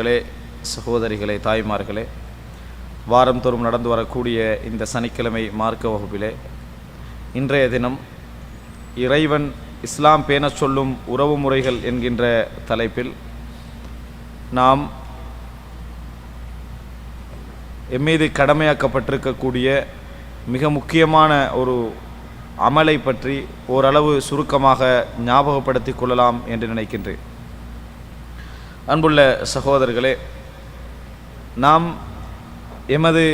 சகோதரர்களே சகோதரிகளே தாய்மார்களே வாரந்தோறும் நடந்து வரக்கூடிய இந்த சனிக்கிழமை மார்க்க வகுப்பிலே இன்றைய தினம் இறைவன் இஸ்லாம் பேணச் சொல்லும் உறவு முறைகள் என்கின்ற தலைப்பில் நாம் எம்மீது கடமையாக்கப்பட்டிருக்கக்கூடிய மிக முக்கியமான ஒரு அமலை பற்றி ஓரளவு சுருக்கமாக ஞாபகப்படுத்திக் கொள்ளலாம் என்று நினைக்கின்றேன். அன்புள்ள சகோதரர்களே நாம் எமது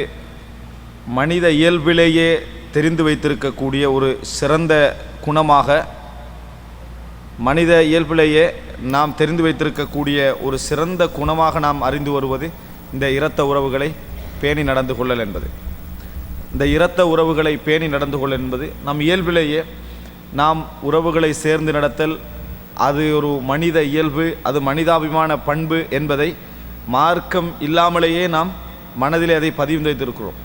மனித இயல்பிலேயே தெரிந்து வைத்திருக்கக்கூடிய ஒரு சிறந்த குணமாக மனித இயல்பிலேயே நாம் தெரிந்து வைத்திருக்கக்கூடிய ஒரு சிறந்த குணமாக நாம் அறிந்து வருவது இந்த இரத்த உறவுகளை பேணி நடந்து கொள்ளல் என்பது. இந்த இரத்த உறவுகளை பேணி நடந்து கொள்ளல் என்பது நம் இயல்பிலேயே நாம் உறவுகளை சேர்ந்து நடத்தல் அது ஒரு மனித இயல்பு அது மனிதாபிமான பண்பு என்பதை மார்க்கம் இல்லாமலேயே நாம் மனதிலே அதை பதிவு வைத்திருக்கிறோம்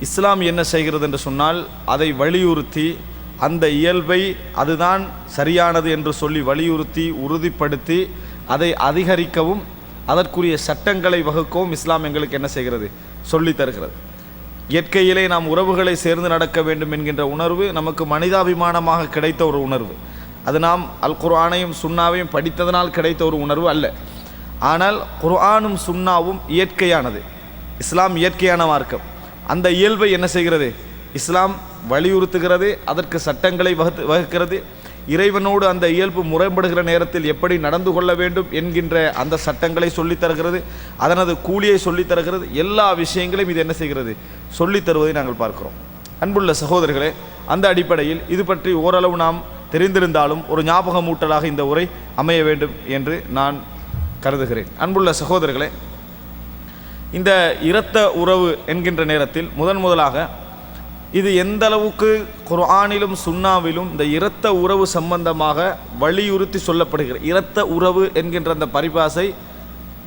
இஸ்லாம் என்ன செய்கிறது என்று சொன்னால் அதை வலியுறுத்தி அந்த இயல்பை அதுதான் சரியானது என்று சொல்லி வலியுறுத்தி உறுதிப்படுத்தி அதை அதிகரிக்கவும் அதற்குரிய சட்டங்களை வகுக்கவும் இஸ்லாம் எங்களுக்கு என்ன செய்கிறது? சொல்லி தருகிறது. இயற்கையிலே நாம் உறவுகளை சேர்ந்து நடக்க வேண்டும் என்கின்ற உணர்வு நமக்கு மனிதாபிமானமாக கிடைத்த ஒரு உணர்வு. அது நாம் அல் குர்ஆனையும் சுன்னாவையும் படித்ததனால் கிடைத்த ஒரு உணர்வு அல்ல. ஆனால் குர்ஆனும் சுன்னாவும் இயற்கையானது. இஸ்லாம் இயற்கையான மார்க்கம். அந்த இயல்பை என்ன செய்கிறது? இஸ்லாம் வலியுறுத்துகிறது அதற்கு சட்டங்களை வகுத்து வகுக்கிறது. இறைவனோடு அந்த இயல்பு முறைப்படுகிற நேரத்தில் எப்படி நடந்து கொள்ள வேண்டும் என்கின்ற அந்த சட்டங்களை சொல்லித் தருகிறது அதனது கூலியை சொல்லித் தருகிறது எல்லா விஷயங்களையும் இது என்ன செய்கிறது? சொல்லித் தருவதை நாங்கள் பார்க்கிறோம். அன்புள்ள சகோதரர்களே அந்த அடிப்படையில் இது பற்றி ஓரளவு நாம் தெரிந்திருந்தாலும் ஒரு ஞாபகமூட்டலாக இந்த உரை அமைய வேண்டும் என்று நான் கருதுகிறேன். அன்புள்ள சகோதரர்களே இந்த இரத்த உறவு என்கின்ற நேரத்தில் முதன் முதலாக இது எந்த அளவுக்கு குர்ஆனிலும் சுண்ணாவிலும் இந்த இரத்த உறவு சம்பந்தமாக வலியுறுத்தி சொல்லப்படுகிற இரத்த உறவு என்கின்ற அந்த பரிபாசை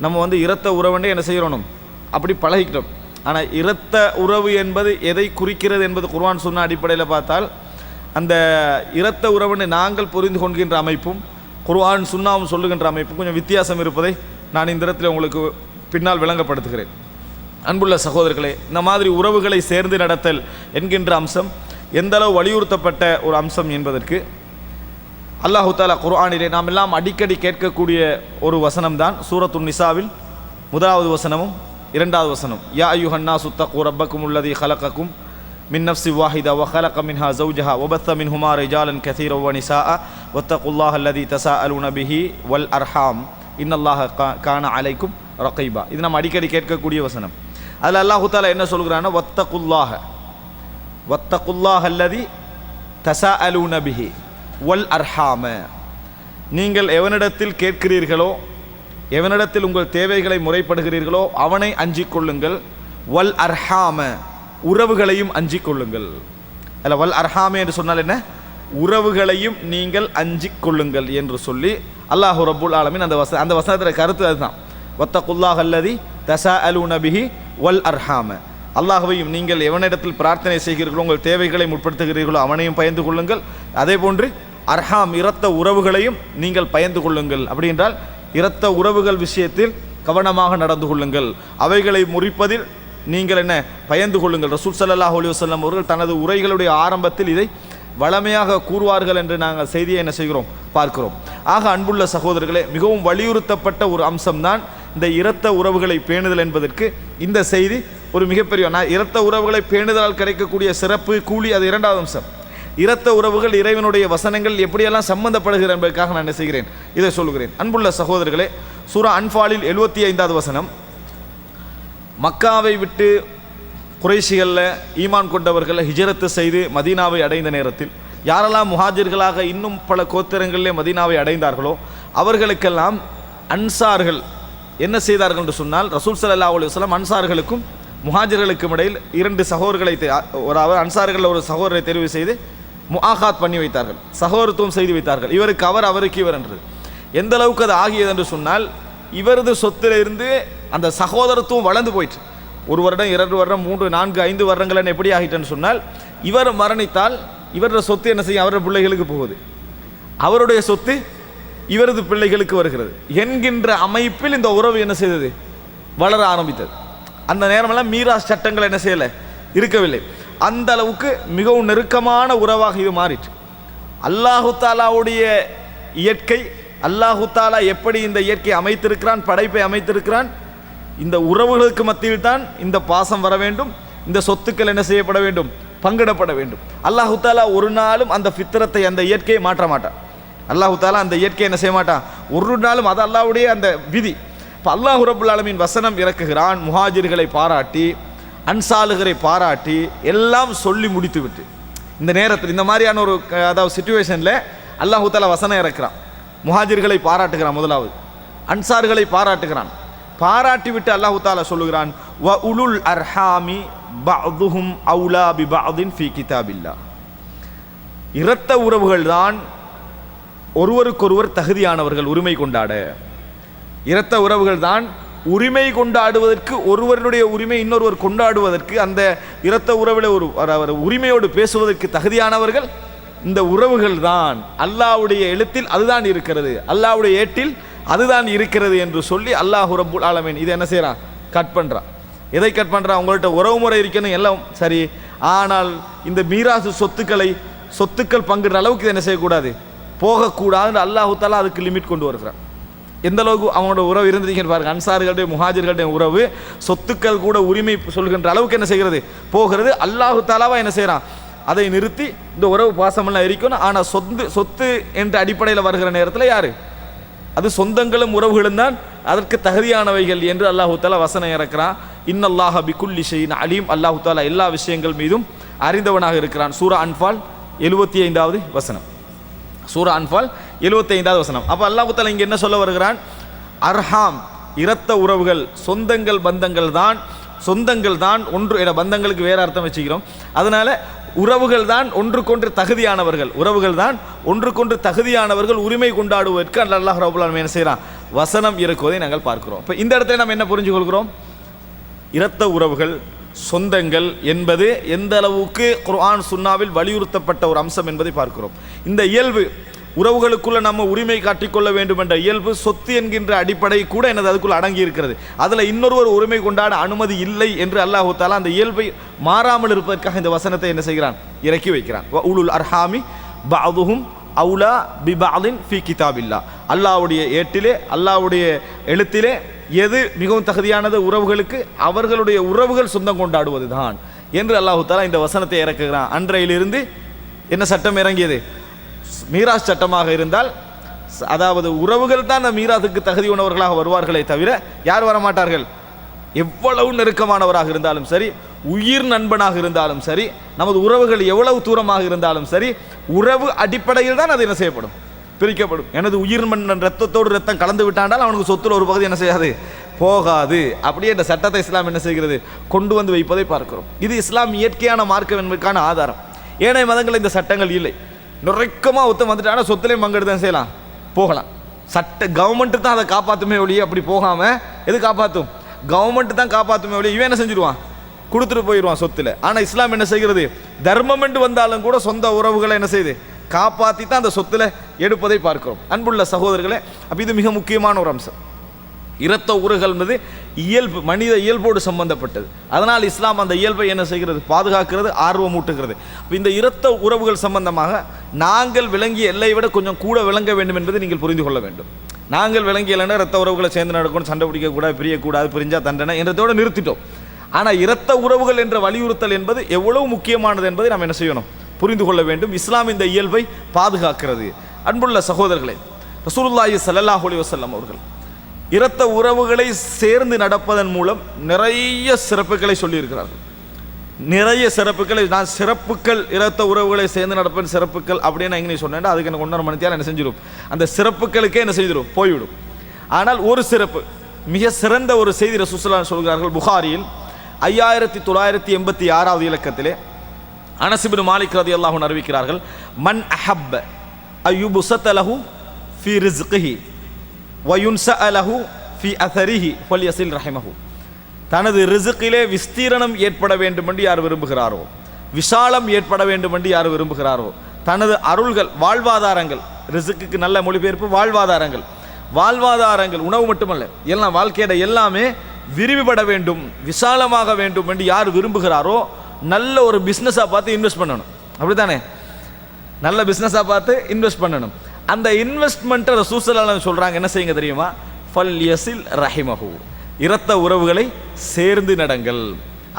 நம்ம வந்து இரத்த உறவுன்றே என்ன செய்யணும் அப்படி பழகிக்கிறோம் ஆனால் இரத்த உறவு என்பது எதை குறிக்கிறது என்பது குர்ஆன் சொன்ன அடிப்படையில் பார்த்தால் அந்த இரத்த உறவுன்னு நாங்கள் புரிந்து கொள்கின்ற அமைப்பும் குர்ஆன் சுண்ணாவும் சொல்லுகின்ற அமைப்பும் கொஞ்சம் வித்தியாசம் இருப்பதை நான் இந்த இடத்துல உங்களுக்கு பின்னால் விளங்கப்படுத்துகிறேன். அன்புள்ள சகோதரர்களே இந்த மாதிரி உறவுகளை சேர்ந்து நடத்தல் என்கின்ற அம்சம் எந்த அளவு வலியுறுத்தப்பட்ட ஒரு அம்சம் என்பதற்கு அல்லாஹு தாலா குர்ஆனிலே நாம் எல்லாம் அடிக்கடி கேட்கக்கூடிய ஒரு வசனம்தான் சூரத்து நிசாவில் முதலாவது வசனமும் இரண்டாவது வசனம் யா ஐயுஹன்னா சுத்தகு ரப்பக்கும் உள்ளதி ஹலக்கக்கும் மின் நஃப்சி வாஹிதா وخلق منها زوجها وبث منهما رجالا كثيرا ونساء واتقوا الله الذي تساءلون به والارحام ان الله كان عليكم ரகைபா இது நம்ம அடிக்கடி கேட்கக்கூடிய வசனம் அதில் அல்லாஹு தாலா என்ன சொல்கிறான்னா வத்தகுல்லாஹ வத்தகுல்லாஹ் அல்லதி தசா அலு நபிஹி வல் அர்ஹாம நீங்கள் எவனிடத்தில் கேட்கிறீர்களோ எவனிடத்தில் உங்கள் தேவைகளை முறைப்படுகிறீர்களோ அவனை அஞ்சிக் கொள்ளுங்கள் வல் அர்ஹாம உறவுகளையும் அஞ்சிக் கொள்ளுங்கள் அதில் வல் அர்ஹாமே என்று சொன்னால் என்ன? உறவுகளையும் நீங்கள் அஞ்சிக் கொள்ளுங்கள் என்று சொல்லி அல்லாஹு ரபுல் ஆலமின் அந்த வச அந்த வசனத்தில் கருத்து அதுதான். ஒத்தகுல்லாஹ் அல்லதி தசா அலு நபிஹி வல் அர்ஹாம. அல்லாஹுவையும் நீங்கள் எவனிடத்தில் பிரார்த்தனை செய்கிறீர்களோ உங்கள் தேவைகளை முற்படுத்துகிறீர்களோ அவனையும் பயந்து கொள்ளுங்கள். அதே போன்று அர்ஹாம் இரத்த உறவுகளையும் நீங்கள் பயந்து கொள்ளுங்கள். அப்படி என்றால் இரத்த உறவுகள் விஷயத்தில் கவனமாக நடந்து கொள்ளுங்கள். அவைகளை முறிப்பதில் நீங்கள் என்ன பயந்து கொள்ளுங்கள். ரசூல் சல்லாஹ் அலி வல்லம் அவர்கள் தனது உரைகளுடைய ஆரம்பத்தில் இதை வளமையாக கூறுவார்கள் என்று நாங்கள் செய்தியை என்ன செய்கிறோம்? பார்க்கிறோம். ஆக அன்புள்ள சகோதரர்களே மிகவும் வலியுறுத்தப்பட்ட ஒரு அம்சம்தான் இந்த இரத்த உறவுகளை பேணுதல் என்பதற்கு இந்த செய்தி ஒரு மிகப்பெரிய நான் இரத்த உறவுகளை பேணுதலால் கிடைக்கக்கூடிய சிறப்பு கூலி அது இரண்டாவது அம்சம். இரத்த உறவுகள் இறைவனுடைய வசனங்கள் எப்படியெல்லாம் சம்பந்தப்படுகிற என்பதற்காக நான் என்ன செய்கிறேன்? இதை சொல்கிறேன் அன்புள்ள சகோதரர்களே சூரா அன்பாலில் எழுபத்தி ஐந்தாவது வசனம். மக்காவை விட்டு குறைசிகளில் ஈமான் கொண்டவர்களை ஹிஜரத்து செய்து மதீனாவை அடைந்த நேரத்தில் யாரெல்லாம் முஹாஜிர்களாக இன்னும் பல கோத்திரங்களிலே மதீனாவை அடைந்தார்களோ அவர்களுக்கெல்லாம் அன்சார்கள் என்ன செய்தார்கள் என்று சொன்னால் ரசூல் சல்லா அலி வஸ்லாம் அன்சார்களுக்கும் முஹாஜர்களுக்கும் இடையில் இரண்டு சகோதரர்களை ஒரு அவர் அன்சார்கள் ஒரு சகோதரரை தெரிவு செய்து முஆகாத் பண்ணி வைத்தார்கள் சகோதரத்துவம் செய்து வைத்தார்கள். இவருக்கு அவர் அவருக்கு இவர் என்றது. எந்த அளவுக்கு அது ஆகியது என்று சொன்னால் இவரது சொத்திலிருந்து அந்த சகோதரத்துவம் வளர்ந்து போயிட்டு ஒரு வருடம் இரண்டு வருடம் மூன்று நான்கு ஐந்து வருடங்கள் எப்படி ஆகிட்டேன்னு சொன்னால் இவர் மரணித்தால் இவரது சொத்து என்ன செய்யும்? அவரோட பிள்ளைகளுக்கு போகுது. அவருடைய சொத்து இவரது பிள்ளைகளுக்கு வருகிறது. என்கின்ற அமைப்பில் இந்த உறவு என்ன செய்தது? வளர ஆரம்பித்தது. அந்த நேரமெல்லாம் மீராஸ் சட்டங்கள் என்ன செய்யலை? இருக்கவில்லை. அந்த அளவுக்கு மிகவும் நெருக்கமான உறவாக இது மாறிட்டு அல்லாஹு தாலாவுடைய இயற்கை அல்லாஹு தாலா எப்படி இந்த இயற்கை அமைத்திருக்கிறான் படைப்பை அமைத்திருக்கிறான்? இந்த உறவுகளுக்கு மத்தியில் தான் இந்த பாசம் வர வேண்டும். இந்த சொத்துக்கள் என்ன செய்யப்பட வேண்டும்? பங்கிடப்பட வேண்டும். அல்லாஹு தாலா ஒரு நாளும் அந்த ஃபித்திரத்தை அந்த இயற்கையை மாற்ற மாட்டான். அல்லாஹு தாலா அந்த இயற்கையை என்ன செய்ய மாட்டான்? ஒரு நாளும் அது அல்லாவுடைய அந்த விதி. இப்போ அல்லாஹு ரபுல் வசனம் இறக்குகிறான் முஹாஜிர்களை பாராட்டி அன்சாலுகரை பாராட்டி எல்லாம் சொல்லி முடித்து விட்டு இந்த நேரத்தில் இந்த மாதிரியான ஒரு அதாவது சுச்சுவேஷனில் அல்லாஹு தாலா வசனம் இறக்குறான். முஹாஜிர்களை பாராட்டுகிறான் முதலாவது. அன்சார்களை பாராட்டுகிறான். பாராட்டி விட்டு அல்லாஹு தாலா சொல்லுகிறான் வ உலுல் அர்ஹாமி பஅதுஹும் அவுலா பி பஅதின் ஃபீ கிதாபில்லா. இரத்த உறவுகள் தான் ஒருவருக்கொருவர் தகுதியானவர்கள் உரிமை கொண்டாட. இரத்த உறவுகள் தான் உரிமை கொண்டாடுவதற்கு ஒருவருடைய உரிமை இன்னொருவர் கொண்டாடுவதற்கு அந்த இரத்த உறவில் ஒரு ஒரு உரிமையோடு பேசுவதற்கு தகுதியானவர்கள் இந்த உறவுகள் தான் அல்லாவுடைய எழுத்தில் அதுதான் இருக்கிறது. அல்லாஹ்வுடைய ஏட்டில் அதுதான் இருக்கிறது என்று சொல்லி அல்லாஹ் ரபுல் ஆலமீன் இதை என்ன செய்கிறான் கட் பண்ணுறான் எதை கட் பண்ணுறான் உங்கள்கிட்ட உறவு முறை இருக்கணும் எல்லாம் சரி. ஆனால் இந்த மீராசு சொத்துக்களை சொத்துக்கள் பங்குற அளவுக்கு இதை என்ன செய்யக்கூடாது? போகக்கூடாதுன்னு அல்லாஹு தாலா அதுக்கு லிமிட் கொண்டு வருகிறான். எந்த அளவுக்கு அவனோட உறவு இருந்துச்சுன்னு பாருங்க அன்சார்களுடைய முஹாஜர்களுடைய உறவு சொத்துக்கள் கூட உரிமை சொல்கின்ற அளவுக்கு என்ன செய்கிறது? போகிறது. அல்லாஹு தாலாவா என்ன செய்கிறான் அதை நிறுத்தி இந்த உறவு பாசமெல்லாம் இருக்கணும் ஆனால் சொத்து சொத்து என்ற அடிப்படையில் வருகிற நேரத்தில் யார்? அது சொந்தங்களும் உறவுகளும் தான் அதற்கு தகுதியானவைகள் என்று அல்லாஹு தாலா வசனம் இறக்கிறான். இன்னல்லாஹ பிகுல்லி ஷைன் அலீம். அல்லாஹு தாலா எல்லா விஷயங்கள் மீதும் அறிந்தவனாக இருக்கிறான். சூரா அன்பால் எழுபத்தி ஐந்தாவது வசனம். சூரா அன்பால் எழுபத்தி ஐந்தாவது வசனம். அப்போ அல்லாஹு தாலா இங்கே என்ன சொல்ல வருகிறான்? அர்ஹாம் இரத்த உறவுகள் சொந்தங்கள் பந்தங்கள் தான் சொந்தங்கள் தான் ஒன்று என பந்தங்களுக்கு வேறு அர்த்தம் வச்சுக்கிறோம். அதனால உறவுகள் தான் ஒன்றுக்கொன்று தகுதியானவர்கள். உறவுகள் தான் ஒன்றுக்கொன்று தகுதியானவர்கள் உரிமை கொண்டாடுவதற்கு அல்லாஹ் ரபுல் என்ன செய்கிறான் வசனம் இருக்குவதை நாங்கள் பார்க்கிறோம். இப்போ இந்த இடத்துல நம்ம என்ன புரிஞ்சு கொள்கிறோம்? இரத்த உறவுகள் சொந்தங்கள் என்பது எந்த அளவுக்கு குர்ஆன் சுன்னாவில் வலியுறுத்தப்பட்ட ஒரு அம்சம் என்பதை பார்க்கிறோம். இந்த இயல்பு உறவுகளுக்குள்ள நம்ம உரிமை காட்டிக்கொள்ள வேண்டும் என்ற இயல்பு சொத்து என்கின்ற அடிப்படை கூட எனது அதுக்குள்ள அடங்கி இருக்கிறது அதில் இன்னொருவர் உரிமை கொண்டாட அனுமதி இல்லை என்று அல்லாஹு தாலா அந்த இயல்பை மாறாமல் இருப்பதற்காக இந்த வசனத்தை என்ன செய்கிறான்? இறக்கி வைக்கிறான். வ உலுல் அர்ஹாமி பஅதுஹும் அவுலா பிபாலின் ஃபி கிதாபில்லா. அல்லாவுடைய ஏட்டிலே அல்லாவுடைய எழுத்திலே எது மிகவும் தகுதியானது? உறவுகளுக்கு அவர்களுடைய உறவுகள் சொந்தம் கொண்டாடுவது தான் என்று அல்லாஹு தாலா இந்த வசனத்தை இறக்குகிறான். அன்றையிலிருந்து என்ன சட்டம் இறங்கியது? மீராஸ் சட்டமாக இருந்தால் அதாவது உறவுகள் தான் அந்த மீராசுக்கு தகுதி உணவர்களாக வருவார்களே தவிர யார் வரமாட்டார்கள்? எவ்வளவு நெருக்கமானவராக இருந்தாலும் சரி உயிர் நண்பனாக இருந்தாலும் சரி நமது உறவுகள் எவ்வளவு தூரமாக இருந்தாலும் சரி உறவு அடிப்படையில் தான் அது என்ன செய்யப்படும்? பிரிக்கப்படும். எனது உயிர் மன்னன் ரத்தத்தோடு ரத்தம் கலந்து விட்டாண்டால் அவனுக்கு சொத்துல ஒரு பகுதி என்ன செய்யாது? போகாது. அப்படியே இந்த சட்டத்தை இஸ்லாம் என்ன செய்கிறது? கொண்டு வந்து வைப்பதை பார்க்கிறோம். இது இஸ்லாம் இயற்கையான மார்க்கம் என்பதற்கான ஆதாரம். ஏனைய மதங்கள் இந்த சட்டங்கள் இல்லை. நுரைக்கமாக ஒருத்தன் வந்துட்டானா. சொத்துலேயும் பங்கெடுத்து செய்யலாம். போகலாம். சட்ட கவர்மெண்ட்டு தான் அதை காப்பாற்றுமே ஒழிய அப்படி போகாமல் எது காப்பாற்றும் கவர்மெண்ட் தான் காப்பாற்றுமே ஒழிய இவன் என்ன செஞ்சிருவான்? கொடுத்துட்டு போயிடுவான் சொத்துல. ஆனால் இஸ்லாம் என்ன செய்கிறது? தர்மம் என்று வந்தாலும் கூட சொந்த உறவுகளை என்ன செய்யுது காப்பாற்றி தான் அந்த சொத்துல எடுப்பதை பார்க்கிறோம். அன்புள்ள சகோதரர்களே அப்போ இது மிக முக்கியமான ஒரு அம்சம். இரத்த உறவுகள் என்பது இயல்பு மனித இயல்போடு சம்பந்தப்பட்டது. அதனால் இஸ்லாம் அந்த இயல்பை என்ன செய்கிறது? பாதுகாக்கிறது ஆர்வமூட்டுகிறது ஊட்டுகிறது. இந்த இரத்த உறவுகள் சம்பந்தமாக நாங்கள் விளங்கிய எல்லை விட கொஞ்சம் கூட விளங்க வேண்டும் என்பதை நீங்கள் புரிந்து கொள்ள வேண்டும். நாங்கள் விளங்கியலைன்னா இரத்த உறவுகளை சேர்ந்து நடக்கணும் சண்டை பிடிக்கக்கூடாது பிரியக்கூடாது பிரிஞ்சா தண்டனை என்றதோடு நிறுத்திட்டோம். ஆனால் இரத்த உறவுகள் என்ற வலியுறுத்தல் என்பது எவ்வளவு முக்கியமானது என்பதை நாம் என்ன செய்யணும்? புரிந்து கொள்ள வேண்டும். இஸ்லாம் இந்த இயல்பை பாதுகாக்கிறது. அன்புள்ள சகோதரர்களே ரசூலுல்லாஹி சல்லாஹ் அலி வஸல்லம் அவர்கள் இரத்த உறவுகளை சேர்ந்து நடப்பதன் மூலம் நிறைய சிறப்புகளை சொல்லியிருக்கிறார்கள். நிறைய சிறப்புகளை நான் சிறப்புகள் இரத்த உறவுகளை சேர்ந்து நடப்பேன் சிறப்புகள் அப்படின்னு நான் இங்கே சொன்னேன் அதுக்கு எனக்கு ஒன்றரை மணி என்ன செஞ்சிடும் அந்த சிறப்புகளுக்கே என்ன செய்திடும் போய்விடும். ஆனால் ஒரு சிறப்பு மிக சிறந்த ஒரு செய்தி ரசூசலான் சொல்கிறார்கள் புகாரியில் ஐயாயிரத்தி தொள்ளாயிரத்தி எண்பத்தி ஆறாவது இலக்கத்திலே அனசிபின் மாலிக் ரதி அல்லாஹுன் அறிவிக்கிறார்கள் மன் அஹப்ப அய்யுபுசத்தலஹு ஃபி வயுன்ச அலஹு ஃபி அசரிஹி ஃபல்யசில் ரஹிமஹு தனது ரிசுக்கிலே விஸ்தீரணம் ஏற்பட வேண்டும் என்று யார் விரும்புகிறாரோ விஷாலம் ஏற்பட வேண்டும் என்று யார் விரும்புகிறாரோ தனது அருள்கள் வாழ்வாதாரங்கள் ரிசுக்கு நல்ல மொழிபெயர்ப்பு வாழ்வாதாரங்கள். வாழ்வாதாரங்கள் உணவு மட்டுமல்ல எல்லாம் வாழ்க்கையோட எல்லாமே விரிவுபட வேண்டும் விசாலமாக வேண்டும் என்று யார் விரும்புகிறாரோ நல்ல ஒரு பிஸ்னஸாக பார்த்து இன்வெஸ்ட் பண்ணணும். அப்படித்தானே? நல்ல பிஸ்னஸாக பார்த்து இன்வெஸ்ட் பண்ணணும். அந்த இன்வெஸ்ட்மெண்ட்டை ரசூசலால் சொல்கிறாங்க என்ன செய்யுங்க தெரியுமா? ஃபல் யசில் ரஹிமஹு. இரத்த உறவுகளை சேர்ந்து நடங்கள்.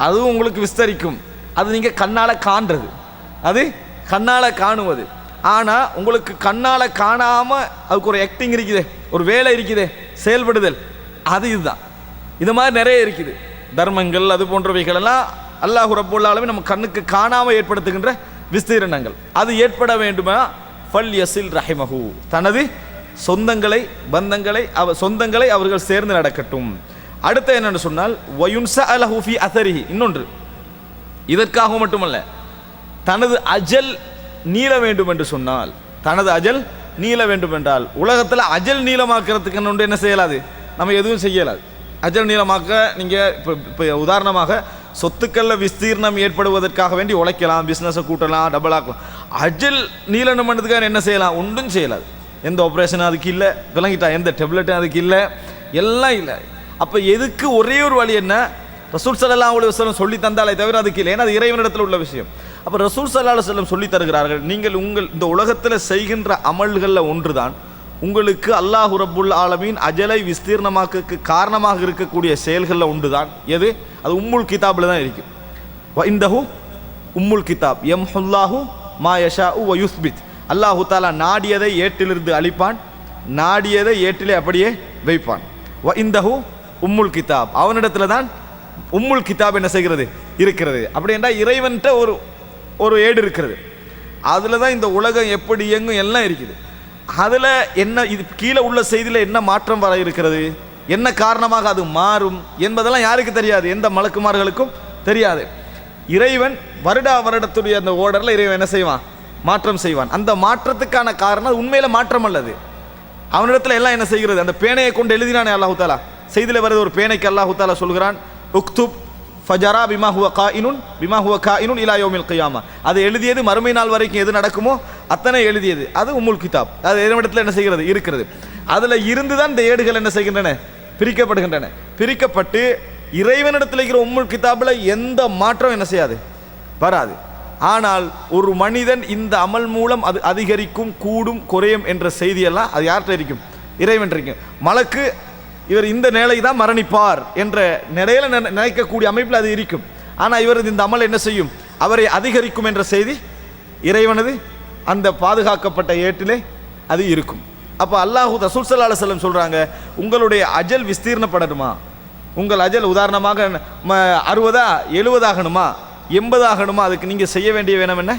அதுவும் உங்களுக்கு விஸ்தரிக்கும். அது நீங்கள் கண்ணால் காண்றது. அது கண்ணால் காணுவது. ஆனால் உங்களுக்கு கண்ணால் காணாமல் அதுக்கு ஒரு ஆக்டிங் இருக்குது ஒரு வேலை இருக்குது செயல்படுதல். அது இதுதான். இது மாதிரி நிறைய இருக்குது. தர்மங்கள் அது போன்றவைகள் எல்லாம் அல்லாஹ் ரப்புல் நம்ம கண்ணுக்கு காணாமல் ஏற்படுத்துகின்ற விஸ்தீரணங்கள். அது ஏற்பட வேண்டுமா? ஃபல் யசில் ரஹிமஹு தனது சொந்தங்களை பந்தங்களை அவ சொந்தங்களை அவர்கள் சேர்ந்து நடக்கட்டும். அடுத்து என்னென்னு சொன்னால் வயுன்ச அலஹூஃபி அசரிஹி இன்னொன்று. இதற்காக மட்டுமல்ல தனது அஜல் நீள வேண்டும் என்று சொன்னால் தனது அஜல் நீள வேண்டும் என்றால் உலகத்தில் அஜல் நீளமாக்குறதுக்கு ஒன்று என்ன செய்யலாது? நம்ம எதுவும் செய்யலாது. அஜல் நீளமாக்க நீங்கள் இப்போ இப்போ உதாரணமாக சொத்துக்களில் விஸ்தீர்ணம் ஏற்படுவதற்காக வேண்டி உழைக்கலாம் பிஸ்னஸை கூட்டலாம் டபுள் ஆக்கலாம். அஜல் நீலனம் பண்ணதுக்காக என்ன செய்யலாம்? ஒன்றும் செய்யலாது. எந்த ஆப்ரேஷனும் அதுக்கு இல்லை. விளங்கிட்டா எந்த டெப்லெட்டும் அதுக்கு இல்லை. எல்லாம் இல்லை. அப்போ எதுக்கு ஒரே ஒரு வழி என்ன? ரசூல் சல்லா அலி வசலம் சொல்லி தந்தாலே தவிர அதுக்கு இல்லை. ஏன்னா அது இறைவனிடத்தில் உள்ள விஷயம். அப்போ ரசூல் சல்லா அலுவலம் சொல்லி தருகிறார்கள் நீங்கள் உங்கள் இந்த உலகத்தில் செய்கின்ற அமல்களில் ஒன்று தான் உங்களுக்கு அல்லாஹு ரபுல் ஆலமீன் அஜலை விஸ்தீர்ணமாக்கு காரணமாக இருக்கக்கூடிய செயல்களில் ஒன்று தான் எது? அது உம்முல் கிதாபில் தான் இருக்கும் வ உம்முல் கிதாப். எம் ஹுல்லாஹூ மா யஷா உ யுஸ்பித். அல்லாஹு தாலா நாடியதை ஏட்டிலிருந்து அழிப்பான் நாடியதை ஏட்டிலே அப்படியே வைப்பான். வ இந்தஹு உம்முல் கிதாப். அவனிடத்துல தான் உம்முல் கிதாப் என்ன செய்கிறது? இருக்கிறது. அப்படி என்றால் இறைவன்கிட்ட ஒரு ஒரு ஏடு இருக்கிறது. அதில் தான் இந்த உலகம் எப்படி இயங்கும் எல்லாம் இருக்குது. அதில் என்ன இது கீழே உள்ள செய்தியில் என்ன மாற்றம் வர இருக்கிறது? என்ன காரணமாக அது மாறும்? என்பதெல்லாம் யாருக்கு தெரியாது? எந்த மலக்குமார்களுக்கும் தெரியாது. இறைவன் வருடா வருடத்துடைய அந்த ஓர்டரில் இறைவன் என்ன செய்வான்? மாற்றம் செய்வான். அந்த மாற்றத்துக்கான காரணம் உண்மையில் மாற்றம் அல்லது. அவனிடத்தில் எல்லாம் என்ன செய்கிறது? அந்த பேனையை கொண்டு எழுதினானே அல்லாஹு தாலா செய்தியில் வருது ஒரு பேனைக்கு அல்லாஹு தாலா சொல்கிறான் உக்துப் ஃபஜரா பிமா ஹுவ இனுன் பிமா ஹுவ இனுன் இலா யோமில் கையாமா அது எழுதியது மறுமை நாள் வரைக்கும் எது நடக்குமோ அத்தனை எழுதியது. அது உம்முல் கிதாப். அது இடத்துல என்ன செய்கிறது? இருக்கிறது. அதில் இருந்து தான் இந்த ஏடுகள் என்ன செய்கின்றன? பிரிக்கப்படுகின்றன. பிரிக்கப்பட்டு இறைவனிடத்தில் இருக்கிற உம்முல் கிதாபில் எந்த மாற்றம் என்ன செய்யாது? வராது. ஆனால் ஒரு மனிதன் இந்த அமல் மூலம் அது அதிகரிக்கும் கூடும் குறையும் என்ற செய்தியெல்லாம் அது யார்கிட்ட இருக்கும்? இறைவன் இருக்கும். மலக்கு இவர் இந்த நிலை தான் மரணிப்பார் என்ற நிலையில் நினைக்கக்கூடிய அமைப்பில் அது இருக்கும். ஆனால் இவரது இந்த அமல் என்ன செய்யும்? அவரை அதிகரிக்கும் என்ற செய்தி இறைவனது அந்த பாதுகாக்கப்பட்ட ஏட்டிலே அது இருக்கும். அப்போ அல்லாஹூ ரசூல் சல்லா செல்லம் சொல்கிறாங்க உங்களுடைய அஜல் விஸ்தீர்ணப்படணுமா? உங்கள் அஜல் உதாரணமாக ம- அறுபதா எழுபதாகணுமா? எண்பதாகணுமா? அதுக்கு நீங்கள் செய்ய வேண்டிய வேணும் என்ன?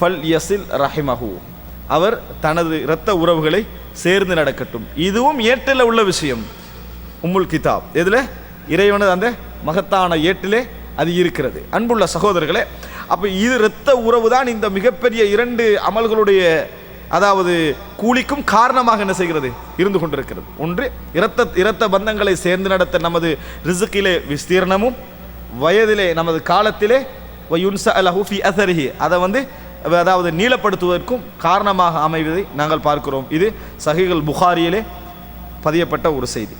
ஃபல் யசில் ரஹிமஹு. அவர் தனது இரத்த உறவுகளை சேர்ந்து நடக்கட்டும். இதுவும் ஏட்டில் உள்ள விஷயம். உம்முல் கிதாப். எதில்? இறைவனது அந்த மகத்தான ஏட்டிலே அது இருக்கிறது. அன்புள்ள சகோதரர்களே அப்போ இது இரத்த உறவு தான் இந்த மிகப்பெரிய இரண்டு அமல்களுடைய அதாவது கூலிக்கும் காரணமாக என்ன செய்கிறது? இருந்து கொண்டிருக்கிறது. ஒன்று இரத்த இரத்த பந்தங்களை சேர்ந்து நடத்த நமது ரிசுக்கிலே விஸ்தீர்ணமும் வயதிலே நமது காலத்திலே வயுன்சா அலஹூஃபி அசரிஹி அதை வந்து அதாவது நீளப்படுத்துவதற்கும் காரணமாக அமைவதை நாங்கள் பார்க்கிறோம். இது சஹிகள் புகாரியிலே பதியப்பட்ட ஒரு செய்தி.